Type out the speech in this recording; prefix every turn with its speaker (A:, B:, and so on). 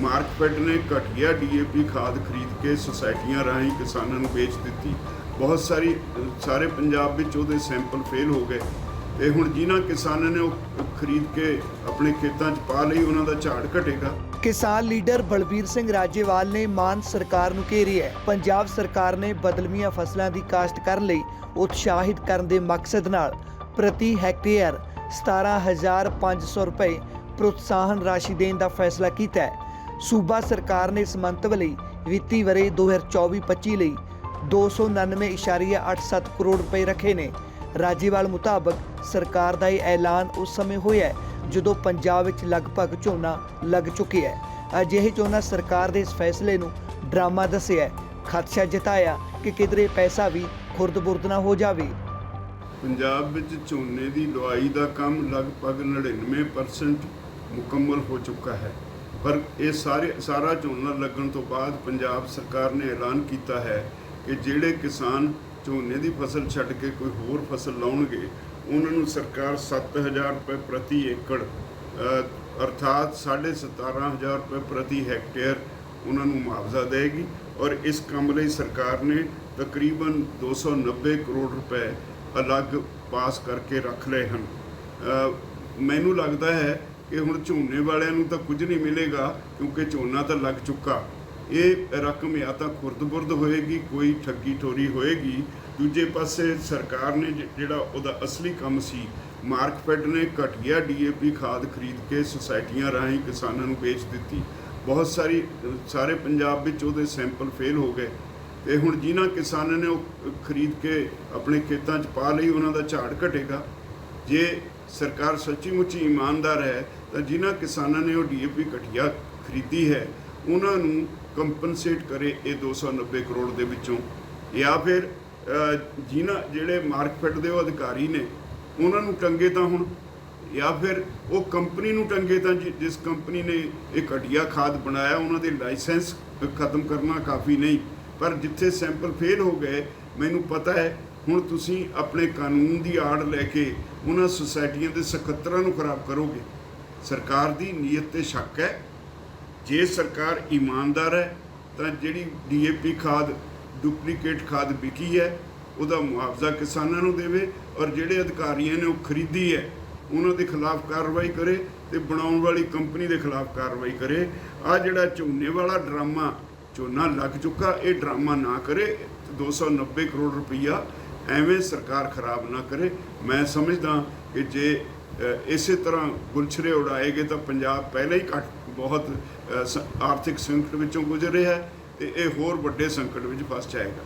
A: ਮਾਰਕਫੈਡ ਨੇ ਘਟੀਆ ਡੀਏਪੀ ਖਾਦ ਖਰੀਦ ਕੇ ਸੁਸਾਇਟੀਆਂ ਰਾਹੀਂ ਕਿਸਾਨਾਂ ਨੂੰ ਵੇਚ ਦਿੱਤੀ। ਬਹੁਤ ਸਾਰੀ, ਸਾਰੇ ਪੰਜਾਬ ਵਿੱਚ ਉਹਦੇ ਸੈਂਪਲ ਫੇਲ ਹੋ ਗਏ। ਤੇ ਹੁਣ ਜਿਨ੍ਹਾਂ ਕਿਸਾਨਾਂ ਨੇ ਉਹ ਖਰੀਦ ਕੇ ਆਪਣੇ ਖੇਤਾਂ 'ਚ ਪਾ ਲਈ, ਉਹਨਾਂ ਦਾ ਝਾੜ ਘਟੇਗਾ।
B: ਕਿਸਾਨ ਲੀਡਰ ਬਲਬੀਰ ਸਿੰਘ ਰਾਜੇਵਾਲ ਨੇ ਮਾਨ ਸਰਕਾਰ ਨੂੰ ਘੇਰੀ ਹੈ। ਪੰਜਾਬ ਸਰਕਾਰ ਨੇ ਬਦਲਵੀਆਂ ਫਸਲਾਂ ਦੀ ਕਾਸ਼ਤ ਕਰਨ ਲਈ ਉਤਸ਼ਾਹਿਤ ਕਰਨ ਦੇ ਮਕਸਦ ਨਾਲ ਪ੍ਰਤੀ ਹੈਕਟੇਅਰ 17500 ਰੁਪਏ ਪ੍ਰੋਤਸਾਹਨ ਰਾਸ਼ੀ ਦੇਣ ਦਾ ਫੈਸਲਾ ਕੀਤਾ ਹੈ। ਸੂਬਾ ਸਰਕਾਰ ਨੇ ਇਸ ਮੰਤਵ ਲਈ ਵਿੱਤੀ ਵਰੇ 2024-25 ਲਈ 299.87 ਕਰੋੜ ਰੁਪਏ ਰੱਖੇ ਨੇ। ਰਾਜੇਵਾਲ ਮੁਤਾਬਕ ਸਰਕਾਰ ਦਾ ਇਹ ਐਲਾਨ ਉਸ ਸਮੇਂ ਹੋਇਆ ਜਦੋਂ ਪੰਜਾਬ ਵਿੱਚ ਲਗਭਗ ਝੋਨਾ ਲੱਗ ਚੁੱਕਿਆ ਹੈ। ਅਜਿਹੇ ਝੋਨਾ ਸਰਕਾਰ ਦੇ ਇਸ ਫੈਸਲੇ ਨੂੰ ਡਰਾਮਾ ਦੱਸਿਆ ਹੈ। ਖਦਸ਼ਾ ਜਤਾਇਆ ਕਿ ਕਿਧਰੇ ਪੈਸਾ ਵੀ ਖੁਰਦ-ਬੁਰਦ ਨਾ ਹੋ ਜਾਵੇ।
A: ਪੰਜਾਬ ਵਿੱਚ ਝੋਨੇ ਦੀ ਲਵਾਈ ਦਾ ਕੰਮ ਲਗਭਗ 99% ਮੁਕੰਮਲ ਹੋ ਚੁੱਕਾ ਹੈ। ਪਰ ਇਹ ਸਾਰੇ ਸਾਰਾ ਝੋਨਾ ਲੱਗਣ ਤੋਂ ਬਾਅਦ ਪੰਜਾਬ ਸਰਕਾਰ ਨੇ ਐਲਾਨ ਕੀਤਾ ਹੈ ਕਿ ਜਿਹੜੇ ਕਿਸਾਨ ਝੋਨੇ ਦੀ ਫਸਲ ਛੱਡ ਕੇ ਕੋਈ ਹੋਰ ਫਸਲ ਲਾਉਣਗੇ ਉਹਨਾਂ ਨੂੰ ਸਰਕਾਰ 7000 ਰੁਪਏ ਪ੍ਰਤੀ ਏਕੜ ਅ, ਅਰਥਾਤ 17500 ਰੁਪਏ ਪ੍ਰਤੀ ਹੈਕਟੇਅਰ ਉਹਨਾਂ ਨੂੰ ਮੁਆਵਜ਼ਾ ਦੇਗੀ ਔਰ ਇਸ ਕੰਮ ਲਈ ਸਰਕਾਰ ਨੇ ਤਕਰੀਬਨ 290 ਕਰੋੜ ਰੁਪਏ ਅਲੱਗ ਪਾਸ ਕਰਕੇ ਰੱਖ ਲਏ ਹਨ। ਮੈਨੂੰ ਲੱਗਦਾ ਹੈ ਕਿ ਹੁਣ ਝੋਨੇ ਵਾਲਿਆਂ ਨੂੰ ਤਾਂ ਕੁਝ ਨਹੀਂ ਮਿਲੇਗਾ, ਕਿਉਂਕਿ ਝੋਨਾ ਤਾਂ ਲੱਗ ਚੁੱਕਾ। ਇਹ ਰਕਮ ਜਾਂ ਤਾਂ ਖੁਰਦ-ਬੁਰਦ ਹੋਏਗੀ, ਕੋਈ ਠੱਗੀ ਠੋਰੀ ਹੋਏਗੀ। ਦੂਜੇ ਪਾਸੇ ਸਰਕਾਰ ਨੇ ਜਿਹੜਾ ਉਹਦਾ ਅਸਲੀ ਕੰਮ ਸੀ ਮਾਰਕਫੈਡ ਨੇ ਘਟੀਆ ਡੀਏਪੀ ਖਾਦ ਖਰੀਦ ਕੇ ਸੁਸਾਇਟੀਆਂ ਰਾਹੀਂ ਕਿਸਾਨਾਂ ਨੂੰ ਵੇਚ ਦਿੱਤੀ। ਬਹੁਤ ਸਾਰੀ, ਸਾਰੇ ਪੰਜਾਬ ਵਿੱਚ ਉਹਦੇ ਸੈਂਪਲ ਫੇਲ ਹੋ ਗਏ। ਤੇ ਹੁਣ ਜਿਨ੍ਹਾਂ ਕਿਸਾਨਾਂ ਨੇ ਉਹ ਖਰੀਦ ਕੇ ਆਪਣੇ ਖੇਤਾਂ 'ਚ ਪਾ ਲਈ, ਉਹਨਾਂ ਦਾ ਝਾੜ ਘਟੇਗਾ। ਜੇ ਸਰਕਾਰ ਸੱਚੀ ਮੁੱਚੀ ਇਮਾਨਦਾਰ ਹੈ, ਤਾਂ ਜਿਨ੍ਹਾਂ ਕਿਸਾਨਾਂ ਨੇ ਉਹ ਡੀਏਪੀ ਘਟੀਆ ਖਰੀਦੀ ਹੈ, ਉਹਨਾਂ ਨੂੰ ਕੰਪਨਸੇਟ ਕਰੇ ਇਹ 290 ਕਰੋੜ ਦੇ ਵਿੱਚੋਂ। ਜਾਂ ਫਿਰ ਜਿਨ੍ਹਾਂ ਜਿਹੜੇ ਮਾਰਕਫੈਡ ਦੇ ਉਹ ਅਧਿਕਾਰੀ ਨੇ, ਉਹਨਾਂ ਨੂੰ ਟੰਗੇ ਤਾਂ ਹੁਣ। ਜਾਂ ਫਿਰ ਉਹ ਕੰਪਨੀ ਨੂੰ ਟੰਗੇ ਤਾਂ ਜਿ- ਜਿਸ ਕੰਪਨੀ ਨੇ ਇਹ ਘਟੀਆ ਖਾਦ ਬਣਾਇਆ, ਉਹਨਾਂ ਦੇ ਲਾਇਸੈਂਸ ਖਤਮ ਕਰਨਾ ਕਾਫੀ ਨਹੀਂ। ਪਰ ਜਿੱਥੇ ਸੈਂਪਲ ਫੇਲ ਹੋ ਗਏ, ਮੈਨੂੰ ਪਤਾ ਹੈ ਹੁਣ ਤੁਸੀਂ ਆਪਣੇ ਕਾਨੂੰਨ ਦੀ ਆੜ ਲੈ ਕੇ ਉਹਨਾਂ ਸੁਸਾਇਟੀਆਂ ਦੇ ਸਕੱਤਰਾਂ ਨੂੰ ਖਰਾਬ ਕਰੋਗੇ। ਸਰਕਾਰ ਦੀ ਨੀਅਤ ਤੇ ਸ਼ੱਕ ਹੈ। ਜੇ ਸਰਕਾਰ ਇਮਾਨਦਾਰ ਹੈ, ਤਾਂ ਜਿਹੜੀ ਡੀਏਪੀ ਖਾਦ, ਡੁਪਲੀਕੇਟ ਖਾਦ ਵਿਕੀ ਹੈ, ਉਹਦਾ ਮੁਆਵਜ਼ਾ ਕਿਸਾਨਾਂ ਨੂੰ ਦੇਵੇ ਔਰ ਜਿਹੜੇ ਅਧਿਕਾਰੀਆਂ ਨੇ ਉਹ ਖਰੀਦੀ ਹੈ, ਉਹਨਾਂ ਦੇ ਖਿਲਾਫ ਕਾਰਵਾਈ ਕਰੇ ਤੇ ਬਣਾਉਣ ਵਾਲੀ ਕੰਪਨੀ ਦੇ ਖਿਲਾਫ ਕਾਰਵਾਈ ਕਰੇ। ਆ ਜਿਹੜਾ ਝੋਨੇ ਵਾਲਾ ਡਰਾਮਾ, ਝੋਨਾ ਲੱਗ ਚੁੱਕਾ, ਇਹ ਡਰਾਮਾ ਨਾ ਕਰੇ। 290 ਕਰੋੜ ਰੁਪਈਆ ਐਵੇਂ ਸਰਕਾਰ ਖਰਾਬ ਨਾ ਕਰੇ। ਮੈਂ ਸਮਝਦਾ ਕਿ ਜੇ ਇਸੇ ਤਰ੍ਹਾਂ ਗੁਲਛਰੇ ਉਡਾਏਗੇ ਤਾਂ ਪੰਜਾਬ ਪਹਿਲਾਂ ਹੀ ਘੱਟ, ਬਹੁਤ ਸ- ਆਰਥਿਕ ਸੰਕਟ ਵਿੱਚੋਂ ਗੁਜ਼ਰ ਰਿਹਾ ਹੈ ਤੇ ਇਹ ਹੋਰ ਵੱਡੇ ਸੰਕਟ ਵਿੱਚ ਫਸ ਜਾਏਗਾ।